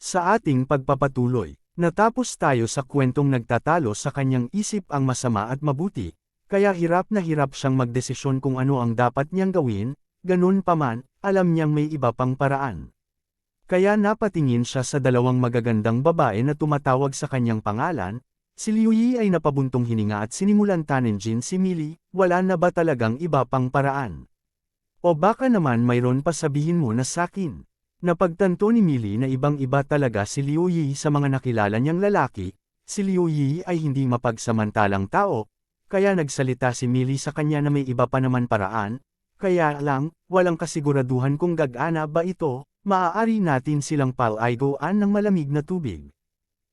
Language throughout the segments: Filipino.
Sa ating pagpapatuloy, natapos tayo sa kwentong nagtatalo sa kanyang isip ang masama at mabuti, kaya hirap na hirap siyang magdesisyon kung ano ang dapat niyang gawin, ganun pa man, alam niyang may iba pang paraan. Kaya napatingin siya sa dalawang magagandang babae na tumatawag sa kanyang pangalan, si Liu Yi ay napabuntong hininga at sinimulan tanenjin si Mili, wala na ba talagang iba pang paraan? O baka naman mayroon pa sabihin mo na sakin. Napagtanto ni Mili na ibang-iba talaga si Liu Yi sa mga nakilala niyang lalaki, si Liu Yi ay hindi mapagsamantalang tao, kaya nagsalita si Mili sa kanya na may iba pa naman paraan, kaya lang, walang kasiguraduhan kung gagana ba ito, maaari natin silang palaygoan ng malamig na tubig.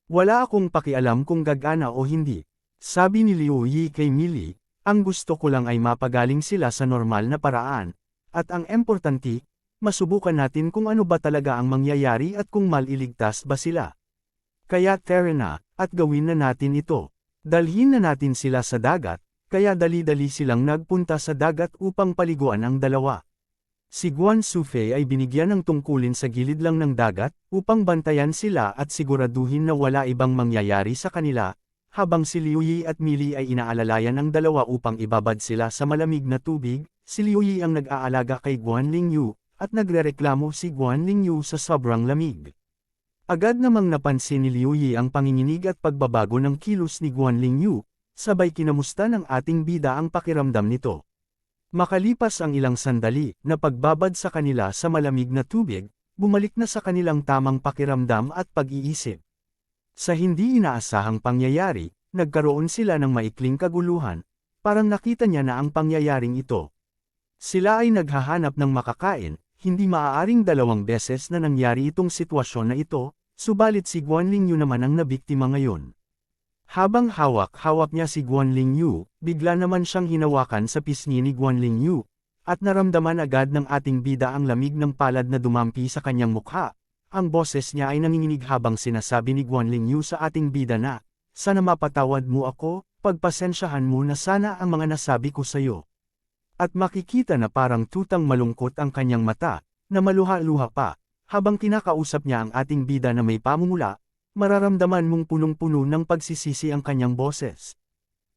Wala akong pakialam kung gagana o hindi. Sabi ni Liu Yi kay Mili, ang gusto ko lang ay mapagaling sila sa normal na paraan, at ang importante, masubukan natin kung ano ba talaga ang mangyayari at kung maliligtas ba sila. Kaya tara na, at gawin na natin ito. Dalhin na natin sila sa dagat, kaya dali-dali silang nagpunta sa dagat upang paliguan ang dalawa. Si Guan Sufei ay binigyan ng tungkulin sa gilid lang ng dagat, upang bantayan sila at siguraduhin na wala ibang mangyayari sa kanila, habang si Liu Yi at Mili ay inaalalayan ang dalawa upang ibabad sila sa malamig na tubig, si Liu Yi ang nag-aalaga kay Guan Lingyu, at nagrereklamo si Guan Lingyu sa sobrang lamig. Agad namang napansin ni Liu Yi ang panginginig at pagbabago ng kilos ni Guan Lingyu, sabay kinamusta ng ating bida ang pakiramdam nito. Makalipas ang ilang sandali, na pagbabad sa kanila sa malamig na tubig, bumalik na sa kanilang tamang pakiramdam at pag-iisip. Sa hindi inaasahang pangyayari, nagkaroon sila ng maikling kaguluhan, parang nakita niya na ang pangyayaring ito. Sila ay naghahanap ng makakain, hindi maaaring dalawang beses na nangyari itong sitwasyon na ito, subalit si Guan Lingyu naman ang nabiktima ngayon. Habang hawak-hawak niya si Guan Lingyu, bigla naman siyang hinawakan sa pisngi ni Guan Lingyu, at naramdaman agad ng ating bida ang lamig ng palad na dumampi sa kanyang mukha. Ang boses niya ay nanginginig habang sinasabi ni Guan Lingyu sa ating bida na, Sana mapatawad mo ako, pagpasensyahan mo na sana ang mga nasabi ko sa'yo. At makikita na parang tutang malungkot ang kanyang mata, na maluha-luha pa, habang kinakausap niya ang ating bida na may pamumula, mararamdaman mong punong-puno ng pagsisisi ang kanyang boses.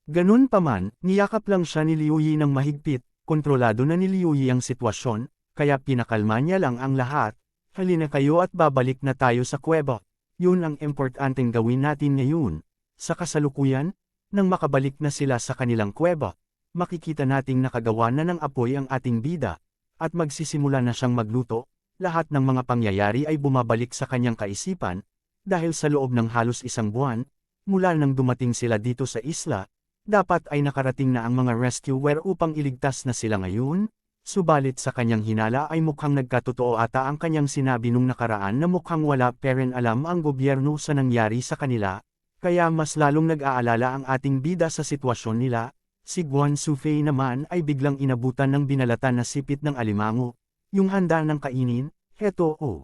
Ganun pa man, niyakap lang siya ni Liu Yi ng mahigpit, kontrolado na ni Liu Yi ang sitwasyon, kaya pinakalma niya lang ang lahat, halina kayo at babalik na tayo sa kuweba. Yun ang importanteng gawin natin ngayon. Sa kasalukuyan, nang makabalik na sila sa kanilang kuweba, makikita nating nakagawa na ng apoy ang ating bida, at magsisimula na siyang magluto, lahat ng mga pangyayari ay bumabalik sa kanyang kaisipan, dahil sa loob ng halos isang buwan, mula nang dumating sila dito sa isla, dapat ay nakarating na ang mga rescuer upang iligtas na sila ngayon, subalit sa kanyang hinala ay mukhang nagkatotoo ata ang kanyang sinabi nung nakaraan na mukhang wala peren alam ang gobyerno sa nangyari sa kanila, kaya mas lalong nag-aalala ang ating bida sa sitwasyon nila, si Guan Sufei naman ay biglang inabutan ng binalatan na sipit ng alimango, yung handa ng kainin, heto o. Oh.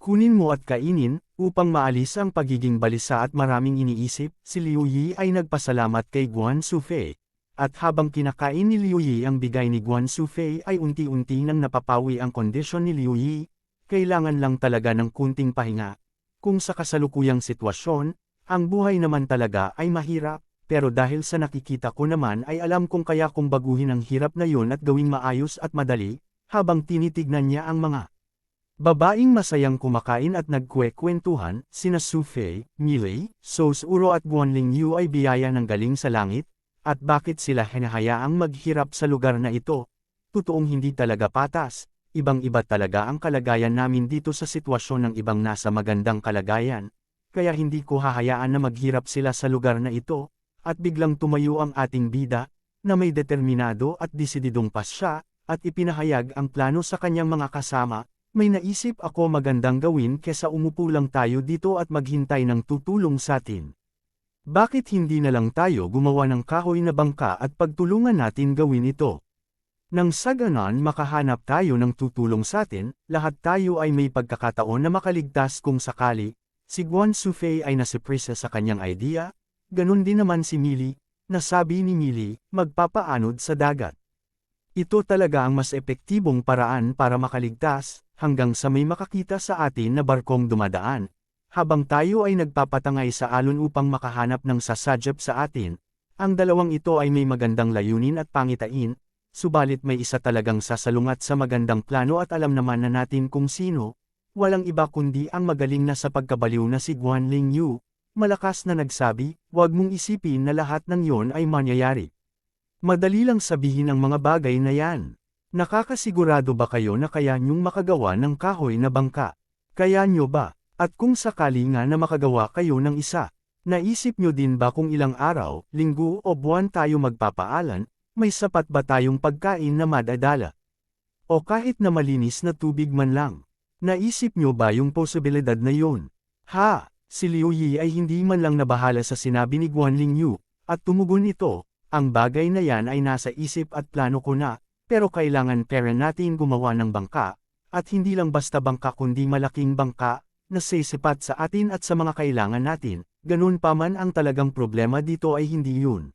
Kunin mo at kainin, upang maalis ang pagiging balisa at maraming iniisip, si Liu Yi ay nagpasalamat kay Guan Sufei. At habang kinakain ni Liu Yi ang bigay ni Guan Sufei ay unti-unti nang napapawi ang kondisyon ni Liu Yi, kailangan lang talaga ng kunting pahinga. Kung sa kasalukuyang sitwasyon, ang buhay naman talaga ay mahirap, pero dahil sa nakikita ko naman ay alam kong kaya kong baguhin ang hirap na yun at gawing maayos at madali, habang tinitignan niya ang mga Babaing masayang kumakain at nagkwekwentuhan, sina Sufei, Milei, Sos Uro at Guanling Yu ay biyaya ng galing sa langit, at bakit sila hinahayaang maghirap sa lugar na ito? Totoong hindi talaga patas, ibang-iba talaga ang kalagayan namin dito sa sitwasyon ng ibang nasa magandang kalagayan, kaya hindi ko hahayaan na maghirap sila sa lugar na ito, at biglang tumayo ang ating bida, na may determinado at desididong pasya, at ipinahayag ang plano sa kanyang mga kasama, may naisip ako magandang gawin kesa umupo lang tayo dito at maghintay ng tutulong sa atin. Bakit hindi na lang tayo gumawa ng kahoy na bangka at pagtulungan natin gawin ito? Nang sa ganon makahanap tayo ng tutulong sa atin, lahat tayo ay may pagkakataon na makaligtas kung sakali, si Guan Sufei ay nasipresa sa kanyang idea, ganun din naman si Mili, nasabi ni Mili, magpapaanod sa dagat. Ito talaga ang mas epektibong paraan para makaligtas, hanggang sa may makakita sa atin na barkong dumadaan, habang tayo ay nagpapatangay sa alon upang makahanap ng sasadyap sa atin, ang dalawang ito ay may magandang layunin at pangitain, subalit may isa talagang sasalungat sa magandang plano at alam naman na natin kung sino, walang iba kundi ang magaling na sa pagkabaliw na si Guan Ling Yu, malakas na nagsabi, huwag mong isipin na lahat ng yon ay mangyayari. Madali lang sabihin ang mga bagay na yan. Nakakasigurado ba kayo na kaya niyong makagawa ng kahoy na bangka? Kaya niyo ba? At kung sakali nga na makagawa kayo ng isa, naisip niyo din ba kung ilang araw, linggo o buwan tayo magpapaalan, may sapat ba tayong pagkain na madadala? O kahit na malinis na tubig man lang, naisip niyo ba yung posibilidad na yun? Ha, si Liu Yi ay hindi man lang nabahala sa sinabi ni Guan Ling Yu, at tumugon ito, ang bagay na yan ay nasa isip at plano ko na, pero kailangan pera natin gumawa ng bangka, at hindi lang basta bangka kundi malaking bangka, na sisipat sa atin at sa mga kailangan natin, ganun pa man ang talagang problema dito ay hindi yun.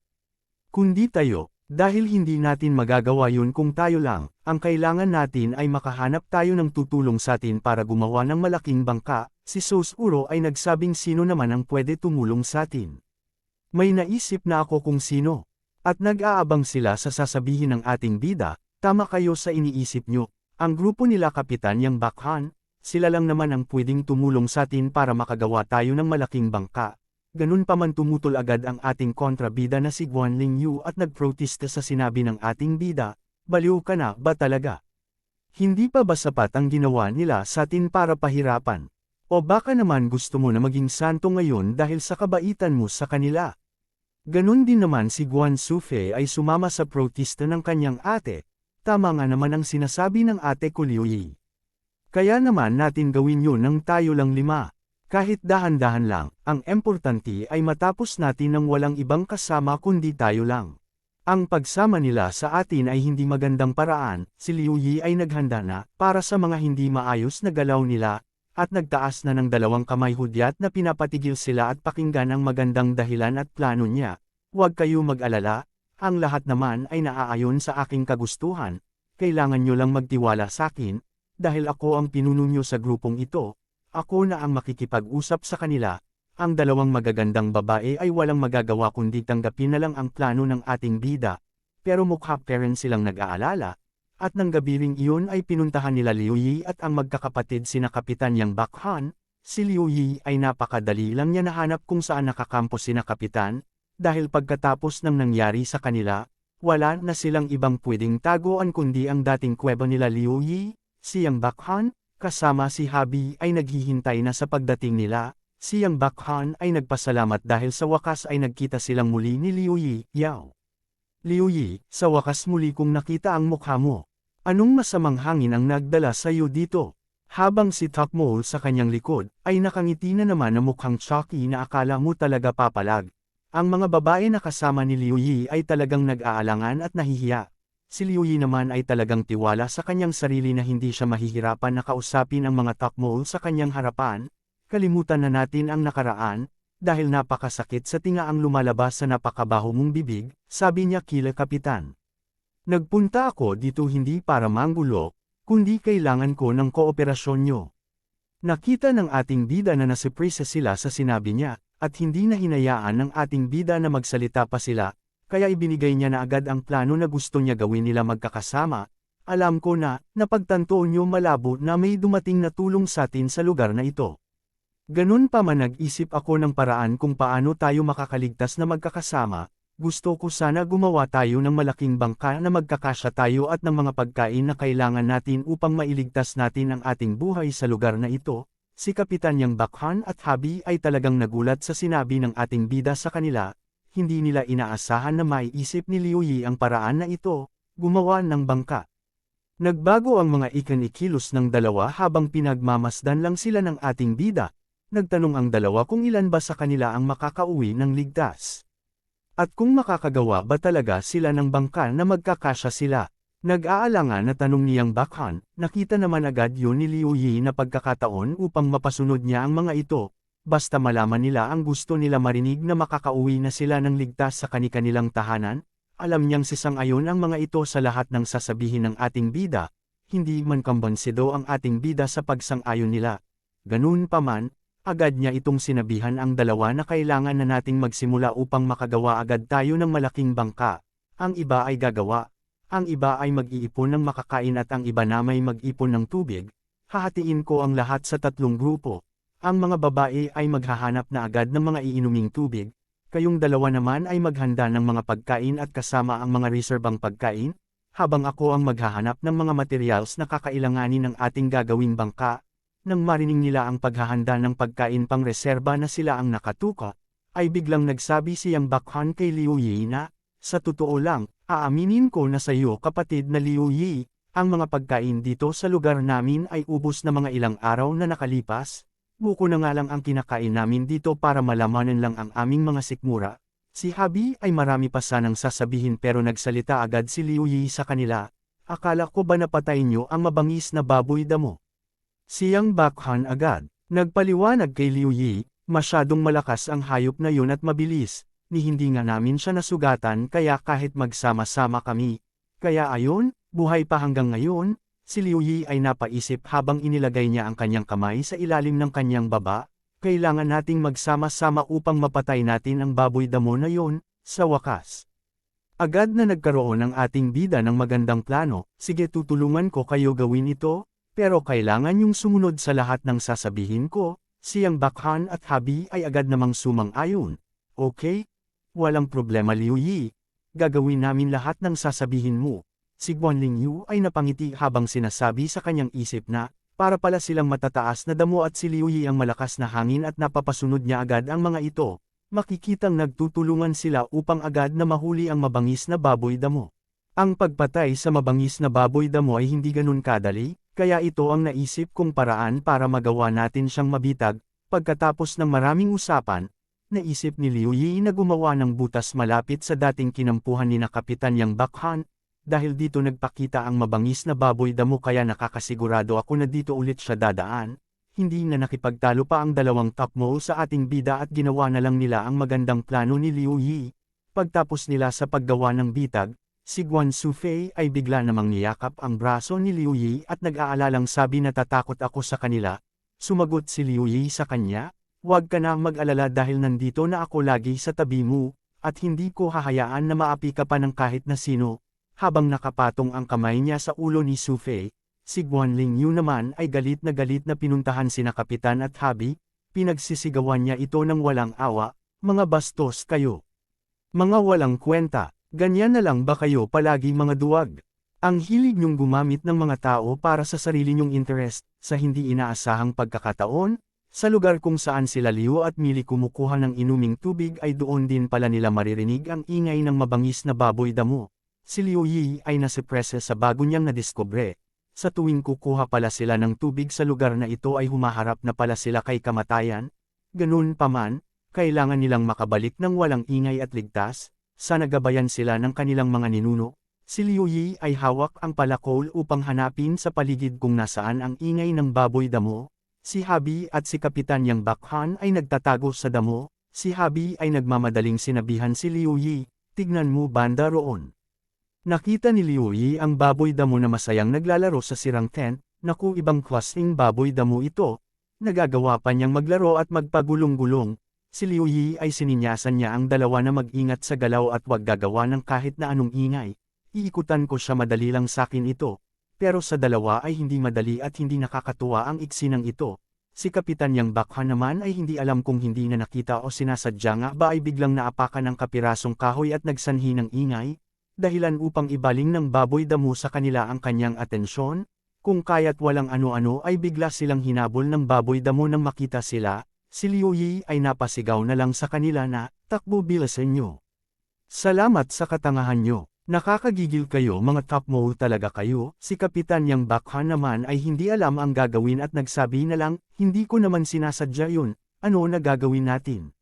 Kundi tayo, dahil hindi natin magagawa yun kung tayo lang, ang kailangan natin ay makahanap tayo ng tutulong sa atin para gumawa ng malaking bangka, si Sos Uro ay nagsabing sino naman ang pwede tumulong sa atin. May naisip na ako kung sino, at nag-aabang sila sa sasabihin ng ating bida, tama kayo sa iniisip nyo, ang grupo nila Kapitan Yang Bakhan, sila lang naman ang pwedeng tumulong sa atin para makagawa tayo ng malaking bangka. Ganun pa man tumutol agad ang ating kontrabida na si Guan Ling Yu at nagprotesta sa sinabi ng ating bida, baliw ka na ba talaga? Hindi pa ba sapat ang ginawa nila sa atin para pahirapan? O baka naman gusto mo na maging santo ngayon dahil sa kabaitan mo sa kanila? Ganun din naman si Guan Sufei ay sumama sa protesta ng kanyang ate, tama nga naman ang sinasabi ng ate ko. Kaya naman natin gawin yun ng tayo lang lima. Kahit dahan-dahan lang, ang importante ay matapos natin ng walang ibang kasama kundi tayo lang. Ang pagsama nila sa atin ay hindi magandang paraan, si Liu Yi ay naghanda na, para sa mga hindi maayos na galaw nila, at nagtaas na ng dalawang kamay hudyat na pinapatigil sila at pakinggan ang magandang dahilan at plano niya. Huwag kayo mag-alala, ang lahat naman ay naaayon sa aking kagustuhan, kailangan nyo lang magtiwala sa akin, dahil ako ang pinuno nyo sa grupong ito, ako na ang makikipag-usap sa kanila, ang dalawang magagandang babae ay walang magagawa kundi tanggapin na lang ang plano ng ating bida, pero mukha parent silang nag-aalala, at nang gabi ring iyon ay pinuntahan nila Liu Yi at ang magkakapatid sina Kapitan Yang Bakhan, si Liu Yi ay napakadali lang niya nahanap kung saan nakakampo sina Kapitan, dahil pagkatapos ng nangyari sa kanila, wala na silang ibang pwedeng taguan kundi ang dating kweba nila Liu Yi, Siyang Bakhan, kasama si Habi ay naghihintay na sa pagdating nila, Siyang Bakhan ay nagpasalamat dahil sa wakas ay nagkita silang muli ni Liu Yi, Yao. Liu Yi, sa wakas muli kong nakita ang mukha mo. Anong masamang hangin ang nagdala sa iyo dito? Habang si Top Mole sa kanyang likod, ay nakangiti na naman na mukhang Chucky na akala mo talaga papalag. Ang mga babae na kasama ni Liu Yi ay talagang nag-aalangan at nahihiya. Si Liu Yi naman ay talagang tiwala sa kanyang sarili na hindi siya mahihirapan na kausapin ang mga top sa kanyang harapan, kalimutan na natin ang nakaraan, dahil napakasakit sa tinga ang lumalabas sa napakabaho mong bibig, sabi niya kila kapitan. Nagpunta ako dito hindi para manggulo, kundi kailangan ko ng kooperasyon nyo. Nakita ng ating bida na nasiprisa sila sa sinabi niya, at hindi na hinayaan ng ating bida na magsalita pa sila, kaya ibinigay niya na agad ang plano na gusto niya gawin nila magkakasama. Alam ko na, napagtanto niyo malabo na may dumating na tulong sa atin sa lugar na ito. Ganun pa man nag-isip ako ng paraan kung paano tayo makakaligtas na magkakasama, gusto ko sana gumawa tayo ng malaking bangka na magkakasya tayo at ng mga pagkain na kailangan natin upang mailigtas natin ang ating buhay sa lugar na ito. Si Kapitan Yang Bakhan at Habi ay talagang nagulat sa sinabi ng ating bida sa kanila, hindi nila inaasahan na maiisip ni Liu Yi ang paraan na ito, gumawa ng bangka. Nagbago ang mga ikanikilos ng dalawa habang pinagmamasdan lang sila ng ating bida, nagtanong ang dalawa kung ilan ba sa kanila ang makakauwi ng ligtas. At kung makakagawa ba talaga sila ng bangka na magkakasya sila. Nag-aalangan na tanong niyang Bakhan, nakita naman agad yun ni Liu Yi na pagkakataon upang mapasunod niya ang mga ito, basta malaman nila ang gusto nila marinig na makakauwi na sila ng ligtas sa kani-kanilang tahanan, alam niyang sisang-ayon ang mga ito sa lahat ng sasabihin ng ating bida, hindi man kambansido ang ating bida sa pagsang-ayon nila. Ganun pa man, agad niya itong sinabihan ang dalawa na kailangan na nating magsimula upang makagawa agad tayo ng malaking bangka. Ang iba ay gagawa. Ang iba ay mag-iipon ng makakain at ang iba na may mag-ipon ng tubig. Hahatiin ko ang lahat sa tatlong grupo. Ang mga babae ay maghahanap na agad ng mga iinuming tubig. Kayong dalawa naman ay maghanda ng mga pagkain at kasama ang mga reserbang pagkain, habang ako ang maghahanap ng mga materials na kakailanganin ng ating gagawing bangka. Nang marining nila ang paghahanda ng pagkain pang reserba na sila ang nakatuka, ay biglang nagsabi siyang bakhan kay Liu Yi na, sa totoo lang, aaminin ko na sa iyo kapatid na Liu Yi, ang mga pagkain dito sa lugar namin ay ubos na mga ilang araw na nakalipas, buko na nga lang ang kinakain namin dito para malamanan lang ang aming mga sikmura. Si Habi ay marami pa sanang sasabihin pero nagsalita agad si Liu Yi sa kanila, akala ko ba napatay niyo ang mabangis na baboy damo? Siyang bakhan agad, nagpaliwanag kay Liu Yi, masyadong malakas ang hayop na yun at mabilis, ni hindi nga namin siya nasugatan kaya kahit magsama-sama kami. Kaya ayon, buhay pa hanggang ngayon, si Liu Yi ay napaisip habang inilagay niya ang kanyang kamay sa ilalim ng kanyang baba, kailangan nating magsama-sama upang mapatay natin ang baboy damo na yon, sa wakas. Agad na nagkaroon ang ating bida ng magandang plano, sige tutulungan ko kayo gawin ito, pero kailangan yung sumunod sa lahat ng sasabihin ko, siyang Bakhan at Habi ay agad namang sumang-ayon. Okay? Walang problema Liu Yi. Gagawin namin lahat ng sasabihin mo. Si Guanling Yu ay napangiti habang sinasabi sa kanyang isip na, para pala silang matataas na damo at si Liu Yi ang malakas na hangin at napapasunod niya agad ang mga ito. Makikitang nagtutulungan sila upang agad na mahuli ang mabangis na baboy damo. Ang pagpatay sa mabangis na baboy damo ay hindi ganun kadali, kaya ito ang naisip kong paraan para magawa natin siyang mabitag, pagkatapos ng maraming usapan, naisip ni Liu Yi na gumawa ng butas malapit sa dating kinampuhan ni na Kapitan Yang Bakhan, dahil dito nagpakita ang mabangis na baboy damo kaya nakakasigurado ako na dito ulit siya dadaan, hindi na nakipagtalo pa ang dalawang top mo sa ating bida at ginawa na lang nila ang magandang plano ni Liu Yi. Pagtapos nila sa paggawa ng bitag, si Guan Sufei ay bigla namang niyakap ang braso ni Liu Yi at nag-aalalang sabi na tatakot ako sa kanila. Sumagot si Liu Yi sa kanya, Huwag ka na mag-alala dahil nandito na ako lagi sa tabi mo, at hindi ko hahayaan na maapi ka pa ng kahit na sino, habang nakapatong ang kamay niya sa ulo ni Sufei, si Guanling Yu naman ay galit na galit na pinuntahan sina Kapitan at Habi, pinagsisigawan niya ito ng walang awa, mga bastos kayo. Mga walang kwenta, ganyan na lang ba kayo palagi mga duwag? Ang hilig niyong gumamit ng mga tao para sa sarili niyong interest, sa hindi inaasahang pagkakataon, sa lugar kung saan sila Liu at Mili kumukuha ng inuming tubig ay doon din pala nila maririnig ang ingay ng mabangis na baboy damo. Si Liu Yi ay nasiprese sa bago niyang nadiskubre. Sa tuwing kukuha pala sila ng tubig sa lugar na ito ay humaharap na pala sila kay kamatayan. Ganun pa man, kailangan nilang makabalik ng walang ingay at ligtas, sa nagabayan sila ng kanilang mga ninuno. Si Liu Yi ay hawak ang palakol upang hanapin sa paligid kung nasaan ang ingay ng baboy damo. Si Habi at si Kapitan Yang Bakhan ay nagtatago sa damo. Si Habi ay nagmamadaling sinabihan si Liu Yi, tignan mo banda roon. Nakita ni Liu Yi ang baboy damo na masayang naglalaro sa sirang tent, naku ibang klaseng baboy damo ito. Nagagawa pa niyang maglaro at magpagulong-gulong. Si Liu Yi ay sininyasan niya ang dalawa na mag-ingat sa galaw at wag gagawa ng kahit na anong ingay. Iikutan ko siya madali lang sakin ito. Pero sa dalawa ay hindi madali at hindi nakakatuwa ang iksinang ito. Si Kapitan Yang Bakha naman ay hindi alam kung hindi na nakita o sinasadya nga ba ay biglang naapakan ng kapirasong kahoy at nagsanhi ng ingay, dahilan upang ibaling ng baboy damo sa kanila ang kanyang atensyon, kung kaya't walang ano-ano ay bigla silang hinabol ng baboy damo nang makita sila, si Liu Yi ay napasigaw na lang sa kanila na, takbo bilasan nyo. Salamat sa katangahan nyo. Nakakagigil kayo mga top mo talaga kayo, si Kapitan Yang Bakha naman ay hindi alam ang gagawin at nagsabi na lang, hindi ko naman sinasadya yun, ano na gagawin natin.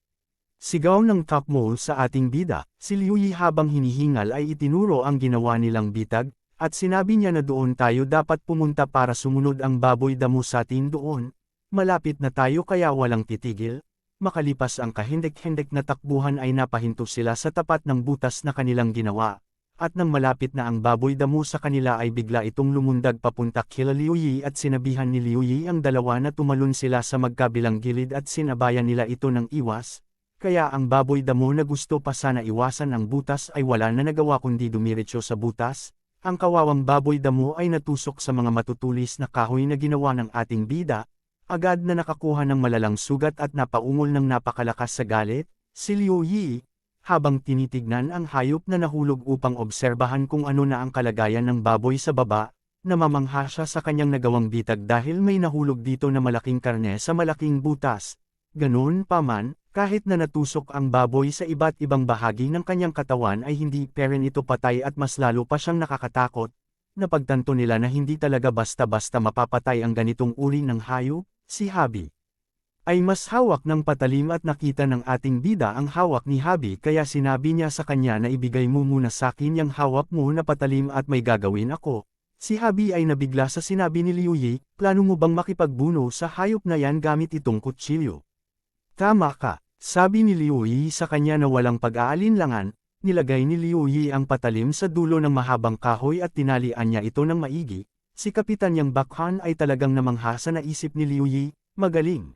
Sigaw ng mole sa ating bida, si Liu Yi habang hinihingal ay itinuro ang ginawa nilang bitag, at sinabi niya na doon tayo dapat pumunta para sumunod ang baboy damo sa atin doon. Malapit na tayo kaya walang titigil. Makalipas ang kahendek-hendek na takbuhan ay napahinto sila sa tapat ng butas na kanilang ginawa. at nang malapit na ang baboy damo sa kanila ay bigla itong lumundag papunta kila Liu Yi at sinabihan ni Liu Yi ang dalawa na tumalon sila sa magkabilang gilid at sinabayan nila ito ng iwas, kaya ang baboy damo na gusto pa sana iwasan ang butas ay wala na nagawa kundi dumiretso sa butas, ang kawawang baboy damo ay natusok sa mga matutulis na kahoy na ginawa ng ating bida, agad na nakakuha ng malalang sugat at napaungol ng napakalakas sa galit, si Liu Yi, habang tinitignan ang hayop na nahulog upang obserbahan kung ano na ang kalagayan ng baboy sa baba, namamangha siya sa kanyang nagawang bitag dahil may nahulog dito na malaking karne sa malaking butas. Ganun pa man, kahit na natusok ang baboy sa iba't ibang bahagi ng kanyang katawan ay hindi peren ito patay at mas lalo pa siyang nakakatakot. Napagtanto nila na hindi talaga basta-basta mapapatay ang ganitong uri ng hayop, si Habi ay mas hawak ng patalim at nakita ng ating bida ang hawak ni Habi kaya sinabi niya sa kanya na ibigay mo muna sa akin yung hawak mo na patalim at may gagawin ako. Si Habi ay nabigla sa sinabi ni Liu Yi, plano mo bang makipagbuno sa hayop na yan gamit itong kutsilyo? Tama ka, sabi ni Liu Yi sa kanya na walang pag-aalinlangan, nilagay ni Liu Yi ang patalim sa dulo ng mahabang kahoy at tinalian niya ito ng maigi. Si Kapitan Yang Bakhan ay talagang namangha sa naisip ni Liu Yi, magaling.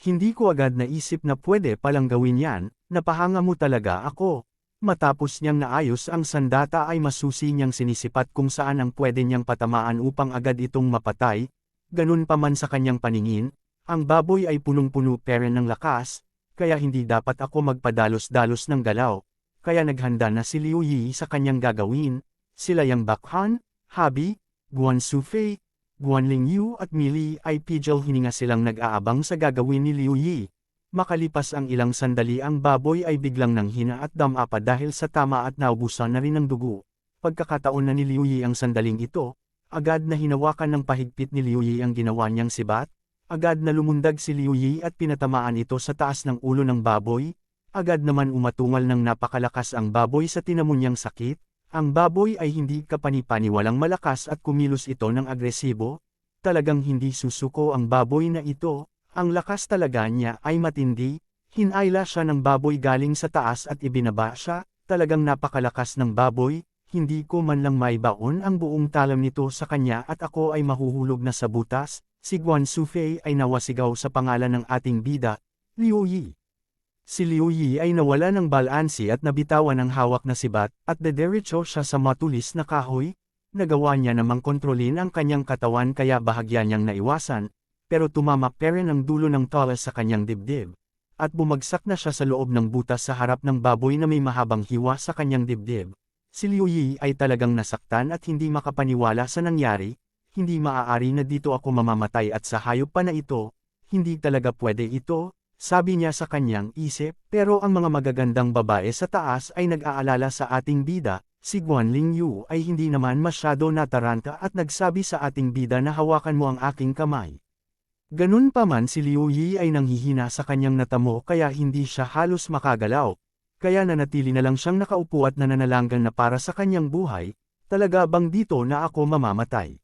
Hindi ko agad naisip na pwede palang gawin yan, napahanga mo talaga ako. Matapos niyang naayos ang sandata ay masusi niyang sinisipat kung saan ang pwede niyang patamaan upang agad itong mapatay, ganun pa man sa kanyang paningin, ang baboy ay punong-puno peren ng lakas, kaya hindi dapat ako magpadalos-dalos ng galaw, kaya naghanda na si Liu Yi sa kanyang gagawin, sila yang Bakhan, Habi, Guan Sufei, Guanling Yu at Mili ay pidgel hininga silang nag-aabang sa gagawin ni Liu Yi. Makalipas ang ilang sandali ang baboy ay biglang nanghina at damapa dahil sa tama at naubusan na rin ng dugo. Pagkakataon na ni Liu Yi ang sandaling ito, agad na hinawakan ng pahigpit ni Liu Yi ang ginawa niyang sibat, agad na lumundag si Liu Yi at pinatamaan ito sa taas ng ulo ng baboy, agad naman umatungal ng napakalakas ang baboy sa tinamon niyang sakit, ang baboy ay hindi kapanipaniwalang malakas at kumilos ito ng agresibo, talagang hindi susuko ang baboy na ito, ang lakas talaga niya ay matindi, hinayla siya ng baboy galing sa taas at ibinaba siya, talagang napakalakas ng baboy, hindi ko man lang maibaon ang buong talam nito sa kanya at ako ay mahuhulog na sa butas, si Guan Sufei ay nawasigaw sa pangalan ng ating bida, Liu Yi. Si Liu Yi ay nawala ng balansi at nabitawan ang hawak na sibat, at dederecho siya sa matulis na kahoy. Nagawa niya namang kontrolin ang kanyang katawan kaya bahagya niyang naiwasan, pero tumamak pa rin ang dulo ng talas sa kanyang dibdib. At bumagsak na siya sa loob ng butas sa harap ng baboy na may mahabang hiwa sa kanyang dibdib. Si Liu Yi ay talagang nasaktan at hindi makapaniwala sa nangyari, hindi maaari na dito ako mamamatay at sa hayop pa na ito, hindi talaga pwede ito, sabi niya sa kanyang isip, pero ang mga magagandang babae sa taas ay nag-aalala sa ating bida, si Guanling Yu ay hindi naman masyado nataranta at nagsabi sa ating bida na hawakan mo ang aking kamay. Ganun pa man si Liu Yi ay nanghihina sa kanyang natamo kaya hindi siya halos makagalaw, kaya nanatili na lang siyang nakaupo at nananalanggan na para sa kanyang buhay, talaga bang dito na ako mamamatay.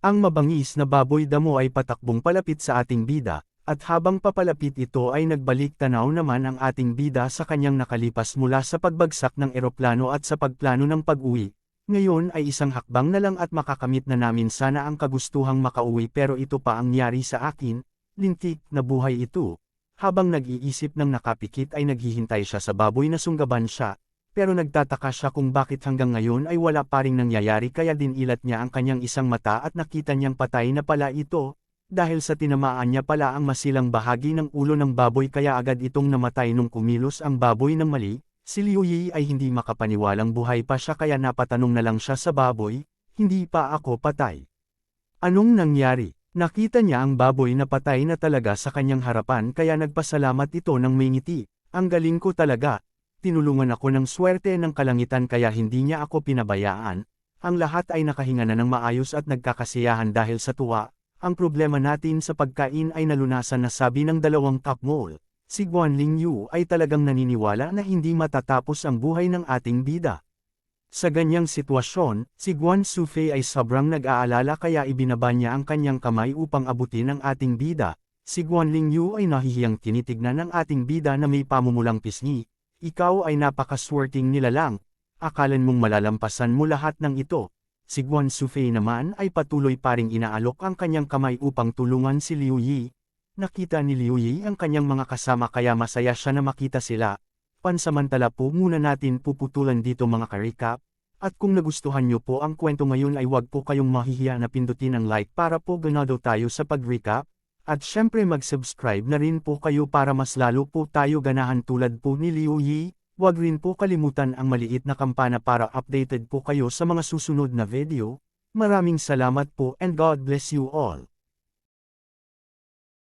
Ang mabangis na baboy damo ay patakbong palapit sa ating bida, at habang papalapit ito ay nagbalik tanaw naman ang ating bida sa kanyang nakalipas mula sa pagbagsak ng eroplano at sa pagplano ng pag-uwi. Ngayon ay isang hakbang na lang at makakamit na namin sana ang kagustuhang makauwi pero ito pa ang nyari sa akin, lintik na buhay ito. Habang nag-iisip ng nakapikit ay naghihintay siya sa baboy na sunggaban siya, pero nagtataka siya kung bakit hanggang ngayon ay wala pa ring nangyayari kaya dinilat niya ang kanyang isang mata at nakita niyang patay na pala ito, dahil sa tinamaan niya pala ang masilang bahagi ng ulo ng baboy kaya agad itong namatay nung kumilos ang baboy ng mali, si Liu Yi ay hindi makapaniwalang buhay pa siya kaya napatanong na lang siya sa baboy, hindi pa ako patay. Anong nangyari? Nakita niya ang baboy na patay na talaga sa kanyang harapan kaya nagpasalamat ito ng may ngiti, ang galing ko talaga, tinulungan ako ng swerte ng kalangitan kaya hindi niya ako pinabayaan, ang lahat ay nakahinga na ng maayos at nagkakasiyahan dahil sa tuwa, ang problema natin sa pagkain ay nalunasan na sabi ng dalawang top mole. Si Guanling Yu ay talagang naniniwala na hindi matatapos ang buhay ng ating bida. Sa ganyang sitwasyon, si Guan Sufei ay sobrang nag-aalala kaya ibinaba niya ang kanyang kamay upang abutin ang ating bida. Si Guanling Yu ay nahihiyang tinitignan ng ating bida na may pamumulang pisngi. Ikaw ay napakaswerting nilalang. akalan mong malalampasan mo lahat ng ito. Si Guan Sufei naman ay patuloy pa ring inaalok ang kanyang kamay upang tulungan si Liu Yi. Nakita ni Liu Yi ang kanyang mga kasama kaya masaya siya na makita sila. Pansamantala po muna natin puputulan dito mga karikap. At kung nagustuhan nyo po ang kwento ngayon ay huwag po kayong mahihiya na pindutin ang like para po ganado tayo sa pag-recap. At syempre mag-subscribe na rin po kayo para mas lalo po tayo ganahan tulad po ni Liu Yi. Huwag rin po kalimutan ang maliit na kampana para updated po kayo sa mga susunod na video. Maraming salamat po and God bless you all.